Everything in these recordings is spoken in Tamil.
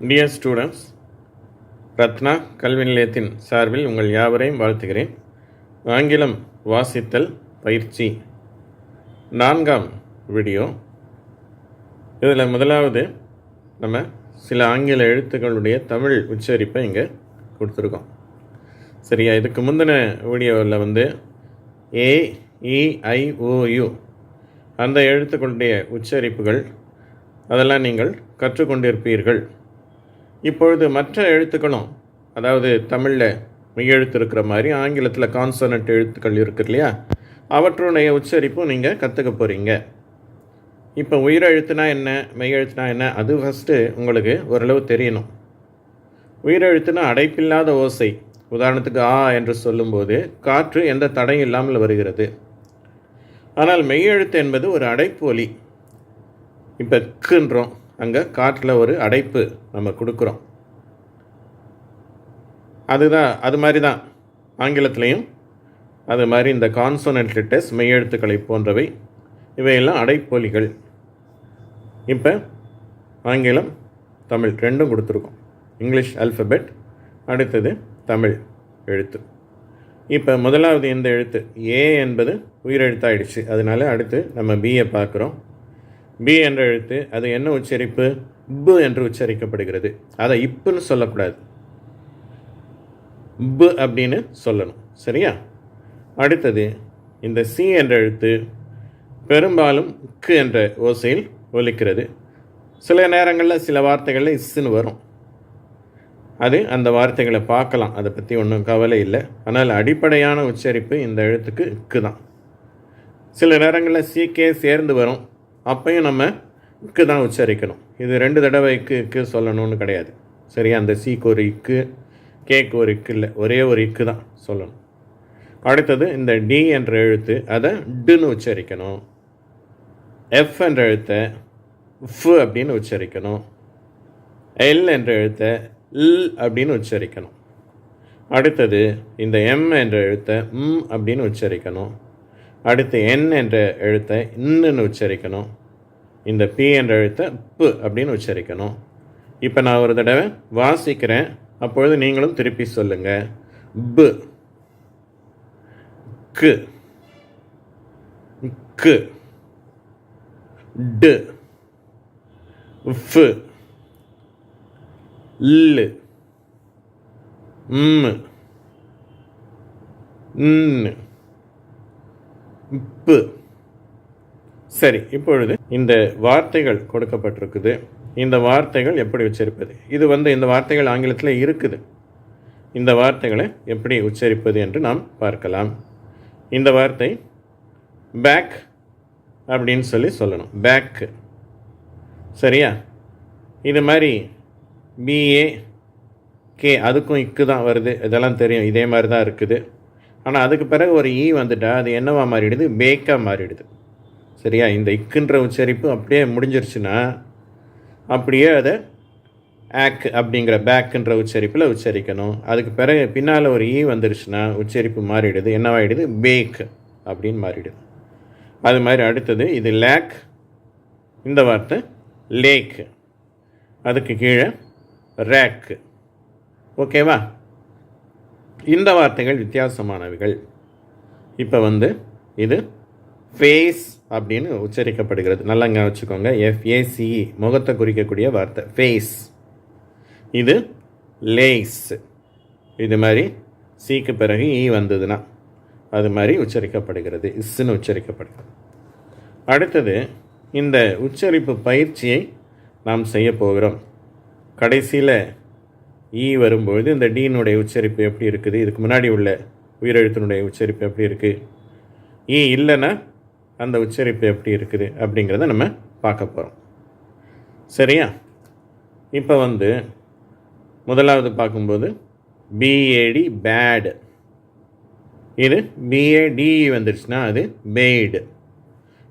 டியர் ஸ்டூடெண்ட்ஸ் ரத்னா கல்வி நிலையத்தின் சார்பில் உங்கள் யாவரையும் வாழ்த்துகிறேன் ஆங்கிலம் வாசித்தல் பயிற்சி நான்காம் வீடியோ இதில் முதலாவது நம்ம சில ஆங்கில எழுத்துக்களுடைய தமிழ் உச்சரிப்பை இங்கே கொடுத்துருக்கோம் சரியா இதுக்கு முந்தின வீடியோவில் வந்து ஏ இ அந்த எழுத்துக்களுடைய உச்சரிப்புகள் அதெல்லாம் நீங்கள் கற்றுக்கொண்டிருப்பீர்கள் இப்பொழுது மற்ற எழுத்துக்களும் அதாவது தமிழில் மெய்யெழுத்து இருக்கிற மாதிரி ஆங்கிலத்தில் கான்சனட் எழுத்துக்கள் இருக்கு இல்லையா? அவற்றுடைய உச்சரிப்பும் நீங்கள் கற்றுக்க போகிறீங்க இப்போ உயிரெழுத்துனா என்ன மெய்யெழுத்துனா என்ன அது ஃபஸ்ட்டு உங்களுக்கு ஓரளவு தெரியணும். உயிரெழுத்துனா அடைப்பில்லாத ஓசை. உதாரணத்துக்கு ஆ என்று சொல்லும்போது காற்று எந்த தடையும் இல்லாமல் வருகிறது. ஆனால் மெய்யெழுத்து என்பது ஒரு அடைப்பு ஒலி இப்போ க்குன்றோம். அங்கே காற்றில் ஒரு அடைப்பு நம்ம கொடுக்குறோம். அதுதான் அது மாதிரி தான் ஆங்கிலத்திலையும் அது மாதிரி இந்த கான்சோனன்ட் லெட்டர்ஸ் மெய்யெழுத்துக்களை போன்றவை இவையெல்லாம் அடைப்பொலிகள். இப்போ ஆங்கிலம் தமிழ் ரெண்டும் கொடுத்துருக்கோம். இங்கிலீஷ் அல்ஃபபெட் அடுத்தது தமிழ் எழுத்து. இப்போ முதலாவது இந்த எழுத்து? ஏ என்பது உயிரெழுத்தாயிடுச்சு. அதனால அடுத்து நம்ம பிஏ பார்க்குறோம். பி என்ற எழுத்து அது என்ன உச்சரிப்பு? பு என்று உச்சரிக்கப்படுகிறது. அதை இப்புன்னு சொல்லக்கூடாது. பு அப்படின்னு சொல்லணும். சரியா? அடுத்தது இந்த சி என்ற எழுத்து பெரும்பாலும் க்கு என்ற ஓசையில் ஒலிக்கிறது. சில நேரங்களில் சில வார்த்தைகளில் இஸ்ஸுன்னு வரும். அது அந்த வார்த்தைகளை பார்க்கலாம். அதை பற்றி ஒன்றும் கவலை இல்லை. ஆனால் அடிப்படையான உச்சரிப்பு இந்த எழுத்துக்கு இக்கு தான். சில நேரங்களில் சீக்கே சேர்ந்து வரும். அப்பையும் நம்ம இக்கு தான் உச்சரிக்கணும். இது ரெண்டு தடவை இக்கு இக்கு சொல்லணும்னு கிடையாது. சரியா? அந்த சீக்கு ஒரு இக்கு கேக்கு ஒரு இக்கு இல்லை. ஒரே ஒரு இக்கு தான் சொல்லணும். அடுத்தது இந்த டி என்ற எழுத்து அதை டுன்னு உச்சரிக்கணும். எஃப் என்ற எழுத்தை ஃபு அப்படின்னு உச்சரிக்கணும். எல் என்ற எழுத்தை ல் அப்படின்னு உச்சரிக்கணும். அடுத்தது இந்த எம் என்ற எழுத்தை ம் அப்படின்னு உச்சரிக்கணும். அடுத்து என் என்ற எழுத்தை இன்னுன்னு உச்சரிக்கணும். இந்த பி என்ற எழுத்தை பு அப்படின்னு உச்சரிக்கணும். இப்போ நான் ஒரு தடவை வாசிக்கிறேன். அப்பொழுது நீங்களும் திருப்பி சொல்லுங்க. பு. கு. கு. டு. ஃபு. ல். ம். ன் பு. சரி இப்பொழுது இந்த வார்த்தைகள் கொடுக்கப்பட்டிருக்குது. இந்த வார்த்தைகள் எப்படி உச்சரிப்பது? இது வந்து இந்த வார்த்தைகள் ஆங்கிலத்தில் இருக்குது. இந்த வார்த்தைகளை எப்படி உச்சரிப்பது என்று நாம் பார்க்கலாம். இந்த வார்த்தை பேக் அப்படின்னு சொல்லி சொல்லணும். பேக்கு சரியா? இது மாதிரி பிஏ கே அதுக்கும் இக்கு தான் வருது. இதெல்லாம் தெரியும். இதே மாதிரி தான் இருக்குது. ஆனால் அதுக்கு பிறகு ஒரு ஈ வந்துட்டால் அது என்னவா மாறிடுது? பேக்காக மாறிடுது. சரியா? இந்த இக்குன்ற உச்சரிப்பு அப்படியே முடிஞ்சிருச்சுன்னா அப்படியே அதை ஆக் அப்படிங்கிற பேக்குன்ற உச்சரிப்பில் உச்சரிக்கணும். அதுக்கு பிறகு பின்னால் ஒரு ஈ வந்துருச்சுன்னா உச்சரிப்பு மாறிடுது. என்னவாயிடுது? பேக் அப்படின்னு மாறிடுது. அது மாதிரி அடுத்தது இது லேக் இந்த வார்த்தை லேக் அதுக்கு கீழே ரேக்கு. ஓகேவா? இந்த வார்த்தைகள் வித்தியாசமானவைகள். இப்போ வந்து இது ஃபேஸ் அப்படின்னு உச்சரிக்கப்படுகிறது. நல்லங்க வச்சுக்கோங்க. எஃப்ஏசிஇ முகத்தை குறிக்கக்கூடிய வார்த்தை. ஃபேஸ் இது லேஸ் இது மாதிரி சீக்கு பிறகு ஈ வந்ததுன்னா அது மாதிரி உச்சரிக்கப்படுகிறது. இஸ்ன்னு உச்சரிக்கப்படுகிறது. அடுத்தது இந்த உச்சரிப்பு பயிற்சியை நாம் செய்ய போகிறோம். கடைசியில் ஈ வரும்பொழுது இந்த டீனுடைய உச்சரிப்பு எப்படி இருக்குது? இதுக்கு முன்னாடி உள்ள உயிரெழுத்தினுடைய உச்சரிப்பு எப்படி இருக்குது ஈ e இல்லைன்னா அந்த உச்சரிப்பு எப்படி இருக்குது அப்படிங்கிறத நம்ம பார்க்க போகிறோம் சரியா? இப்போ வந்து முதலாவது பார்க்கும்போது பிஏடி பேடு இது பிஏடி வந்துருச்சுன்னா அது பெய்டு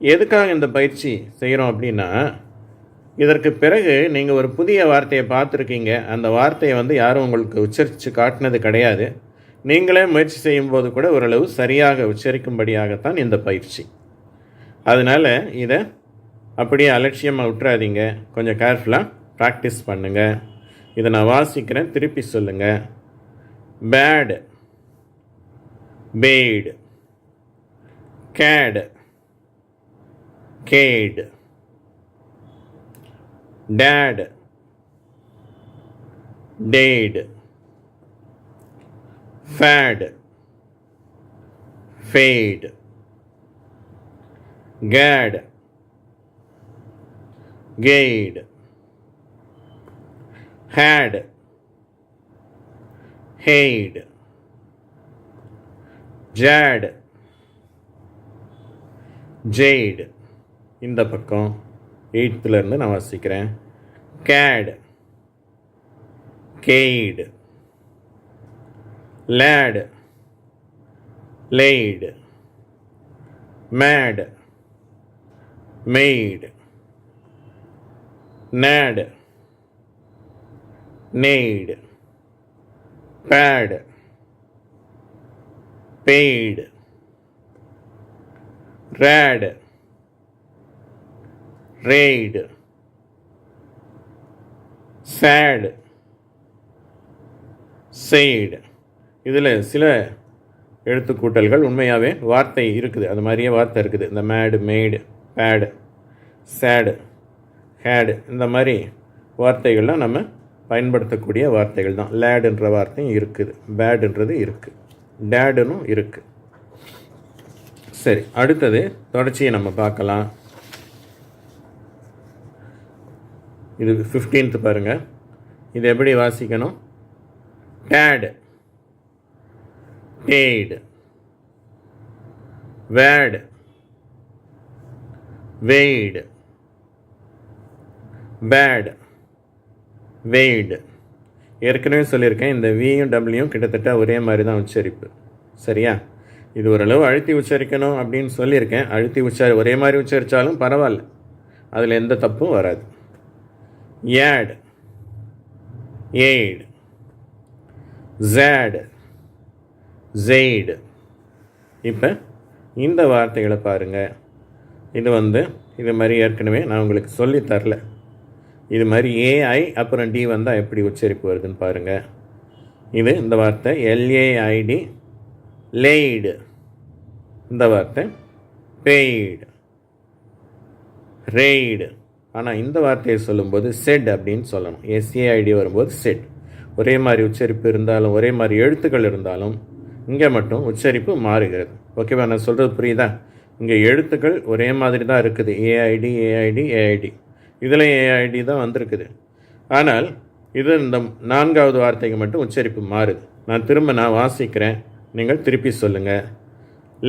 எதுக்காக இந்த பயிற்சி செய்கிறோம் அப்படின்னா இதற்கு பிறகு நீங்கள் ஒரு புதிய வார்த்தையை பார்த்துருக்கீங்க. அந்த வார்த்தையை வந்து யாரும் உங்களுக்கு உச்சரித்து காட்டினது கிடையாது. நீங்களே முயற்சி செய்யும்போது கூட ஓரளவு சரியாக உச்சரிக்கும்படியாகத்தான் இந்த பயிற்சி. அதனால் இதை அப்படியே அலட்சியமாக விட்டுறாதீங்க கொஞ்சம் கேர்ஃபுல்லாக ப்ராக்டிஸ் பண்ணுங்கள் இதை நான் வாசிக்கிறேன் திருப்பி சொல்லுங்கள் bade bade cade cade dade dade fade fade gade gade, hade had, jade jade இந்த பக்கம். எயித்துலேருந்து நான் வாசிக்கிறேன். Gade gaid lade laid made maid nade naid pade paid rade raid sade said இதில் சில எழுத்துக்கூட்டல்கள் உண்மையாகவே வார்த்தை இருக்குது. அது மாதிரியே வார்த்தை இருக்குது. இந்த மேடு மேடு பேடு சேடு ஹேடு இந்த மாதிரி வார்த்தைகள்லாம் நம்ம பயன்படுத்தக்கூடிய வார்த்தைகள் தான். லேடுன்ற வார்த்தையும் இருக்குது. பேடுன்றது இருக்குது டேடுனும் இருக்குது சரி அடுத்தது தொடர்ச்சியை நம்ம பார்க்கலாம். இது ஃபிஃப்டீன்த்து பாருங்கள் இது எப்படி வாசிக்கணும்? Dade dade wade waid bade waid ஏற்கனவே சொல்லியிருக்கேன் இந்த வியும் டபிள்யூ கிட்டத்தட்ட ஒரே மாதிரி தான் உச்சரிப்பு. சரியா? இது ஓரளவு அழுத்தி உச்சரிக்கணும் அப்படின்னு சொல்லியிருக்கேன். அழுத்தி உச்சரி ஒரே மாதிரி உச்சரித்தாலும் பரவாயில்ல. அதில் எந்த தப்பும் வராது. ஏட் எய்டு ஜேடு ஜெய்டு இப்போ இந்த வார்த்தைகளை பாருங்கள் இது வந்து இது மாதிரி ஏற்கனவே நான் உங்களுக்கு சொல்லி தரல. இது மாதிரி ஏஐ அப்புறம் டி வந்தால் எப்படி உச்சரிப்பு வருதுன்னு பாருங்கள் இது இந்த வார்த்தை எல்ஏஐடி லேய்டு இந்த வார்த்தை பெய்டு ரெய்டு ஆனால் இந்த வார்த்தையை சொல்லும்போது செட் அப்படின்னு சொல்லணும். எஸ்ஏஐடி வரும்போது செட் ஒரே மாதிரி உச்சரிப்பு இருந்தாலும் ஒரே மாதிரி எழுத்துக்கள் இருந்தாலும் இங்கே மட்டும் உச்சரிப்பு மாறுகிறது. ஓகேவா நான் சொல்கிறது புரியுதா? இங்கே எழுத்துக்கள் ஒரே மாதிரி தான் இருக்குது. ஏஐடி ஏஐடி ஏஐடி இதில் ஏஐடி தான் வந்திருக்குது. ஆனால் இது இந்த நான்காவது வார்த்தைக்கு மட்டும் உச்சரிப்பு மாறுது. நான் திரும்ப நான் வாசிக்கிறேன். நீங்கள் திருப்பி சொல்லுங்கள்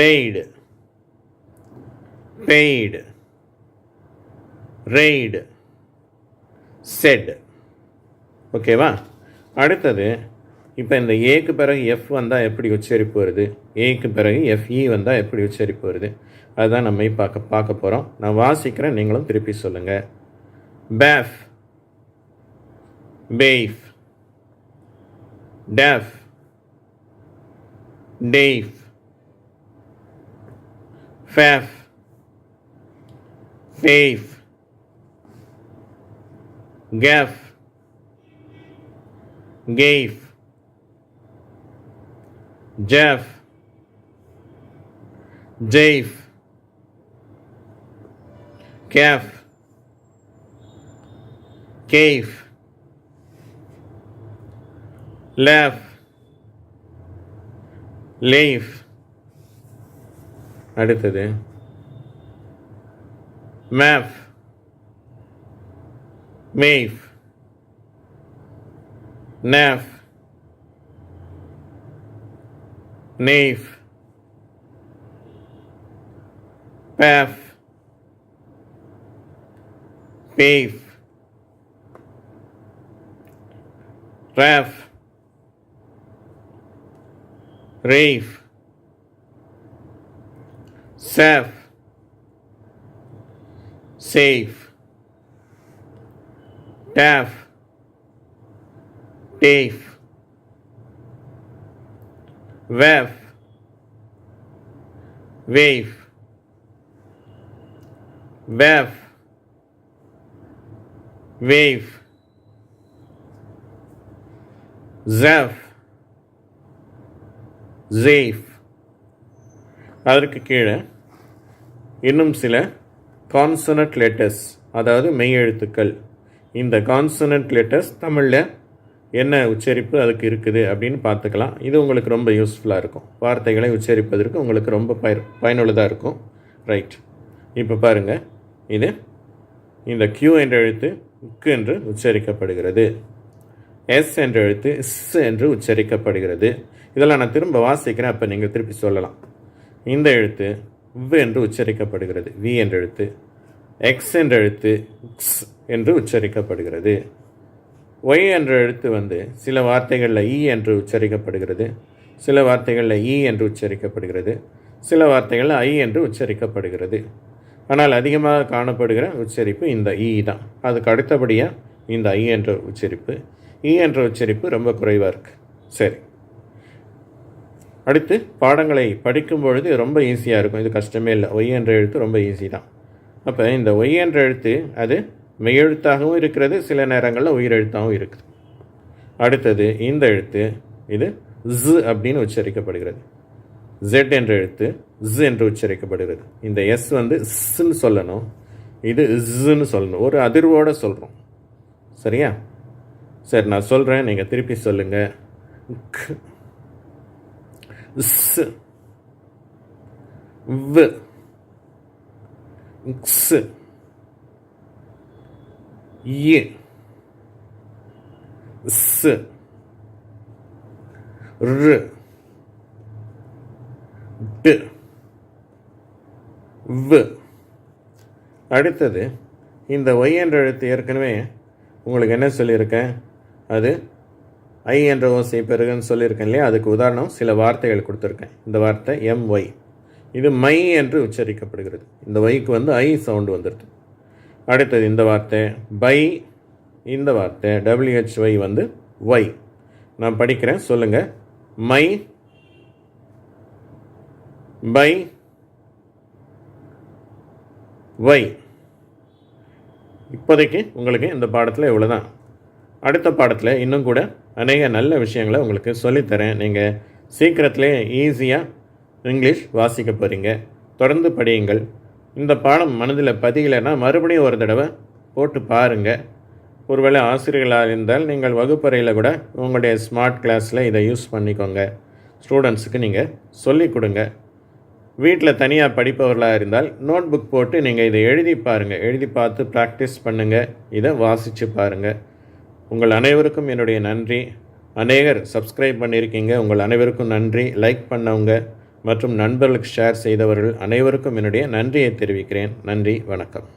லேய்டு பெய்டு ரெய்டு செட் ஓகேவா அடுத்தது இப்போ இந்த ஏக்கு பிறகு எஃப் வந்தால் எப்படி உச்சரிப்பு வருது? ஏக்கு பிறகு எஃப்இ வந்தால் எப்படி உச்சரிப்பு வருது? அதுதான் நம்ம பார்க்க பார்க்க போகிறோம் நான் வாசிக்கிறேன் நீங்களும் திருப்பி சொல்லுங்கள் pafe pafe dafe dafe fafe fafe Gaff, Gave, Jeff, Dave, Calf, cave left leaf அடுத்தது map MAVE, NAV, NAVE, PAF, PAVE, Rav, RAVE, SAF, SAVE. Dafe dafe wafe wafe wafe wave, Jeff jafe அதற்கு கீழே இன்னும் சில கான்சனட் லெட்டர்ஸ் அதாவது மெய் எழுத்துக்கள். இந்த கான்சனன்ட் லெட்டர்ஸ் தமிழில் என்ன உச்சரிப்பு அதுக்கு இருக்குது அப்படின்னு பார்த்துக்கலாம். இது உங்களுக்கு ரொம்ப யூஸ்ஃபுல்லாக இருக்கும். வார்த்தைகளை உச்சரிப்பதற்கு உங்களுக்கு ரொம்ப பய பயனுள்ளதாக இருக்கும். ரைட் இப்போ பாருங்கள் இது இந்த கியூ என்ற எழுத்து உக்கு என்று உச்சரிக்கப்படுகிறது. எஸ் என்ற எழுத்து இஸ் என்று உச்சரிக்கப்படுகிறது. இதெல்லாம் நான் திரும்ப வாசிக்கிறேன் அப்போ நீங்கள் திருப்பி சொல்லலாம். இந்த எழுத்து வ் என்று உச்சரிக்கப்படுகிறது. வி என்ற எழுத்து. எக்ஸ் என்ற எழுத்து உக்ஸ் என்று உச்சரிக்கப்படுகிறது. ஒய் என்ற எழுத்து வந்து சில வார்த்தைகளில் இ e என்று உச்சரிக்கப்படுகிறது. சில வார்த்தைகளில் இ e என்று உச்சரிக்கப்படுகிறது. சில வார்த்தைகளில் ஐ என்று உச்சரிக்கப்படுகிறது. ஆனால் அதிகமாக காணப்படுகிற உச்சரிப்பு இந்த இ தான். அதுக்கு அடுத்தபடியாக இந்த ஐ என்ற உச்சரிப்பு இ என்ற உச்சரிப்பு ரொம்ப குறைவாக இருக்குது சரி. அடுத்து பாடங்களை படிக்கும் பொழுது ரொம்ப ஈஸியாக இருக்கும். இது கஷ்டமே இல்லை. ஒய் என்ற எழுத்து ரொம்ப ஈஸி தான். அப்போ இந்த ஒய் என்ற எழுத்து அது மெய்யெழுத்தாகவும் இருக்கிறது சில நேரங்களில் உயிரெழுத்தாகவும் இருக்குது. அடுத்தது இந்த எழுத்து இது ஜ் அப்படின்னு உச்சரிக்கப்படுகிறது. ஜெட் என்ற எழுத்து ஜ் என்று உச்சரிக்கப்படுகிறது. இந்த எஸ் வந்து ஸ்ன்னு சொல்லணும். இது இஸ்ன்னு சொல்லணும். ஒரு அதிர்வோடு சொல்கிறோம் சரியா? சரி நான் சொல்கிறேன் நீங்கள் திருப்பி சொல்லுங்கள் க் ஸ் இ ஸ். ரு. டு. வ். அடுத்தது இந்த ஒய் என்ற எழுத்து ஏற்கனவே உங்களுக்கு என்ன சொல்லியிருக்கேன் அது ஐ என்ற ஓசை பெருகுன்னு சொல்லியிருக்கேன் இல்லையா? அதுக்கு உதாரணம் சில வார்த்தைகள் கொடுத்துருக்கேன். இந்த வார்த்தை எம் ஒய் இது மை என்று உச்சரிக்கப்படுகிறது. இந்த ஒய்க்கு வந்து ஐ சவுண்டு வந்துடுது அடுத்தது இந்த வார்த்தை பை இந்த வார்த்தை டபிள்யூஹெச்ஒய் வந்து ஒய் நான் படிக்கிறேன் சொல்லுங்கள் மை பை ஒய் இப்போதைக்கு உங்களுக்கு இந்த பாடத்தில் இவ்வளோ தான் அடுத்த பாடத்தில் இன்னும் கூட அநேக நல்ல விஷயங்களை உங்களுக்கு சொல்லித்தரேன். நீங்கள் சீக்கிரத்திலே ஈஸியாக இங்கிலீஷ் வாசிக்க போகிறீங்க தொடர்ந்து படியுங்கள். இந்த பாடம் மனதில் பதியலைன்னா மறுபடியும் ஒரு தடவை போட்டு பாருங்கள் ஒருவேளை ஆசிரியர்களாக இருந்தால் நீங்கள் வகுப்பறையில் கூட உங்களுடைய ஸ்மார்ட் கிளாஸில் இதை யூஸ் பண்ணிக்கோங்க. ஸ்டூடெண்ட்ஸுக்கு நீங்கள் சொல்லிக் கொடுங்க. வீட்டில் தனியாக படிப்பவர்களாக இருந்தால் நோட் புக் போட்டு நீங்கள் இதை எழுதி பாருங்கள் எழுதி பார்த்து ப்ராக்டிஸ் பண்ணுங்கள் இதை வாசித்து பாருங்கள் உங்கள் அனைவருக்கும் என்னுடைய நன்றி. அநேகர் சப்ஸ்கிரைப் பண்ணியிருக்கீங்க. உங்கள் அனைவருக்கும் நன்றி. லைக் பண்ணவங்க. மற்றும் நண்பர்களுக்கு ஷேர் செய்தவர்கள் அனைவருக்கும் என்னுடைய நன்றியை தெரிவிக்கிறேன். நன்றி வணக்கம்.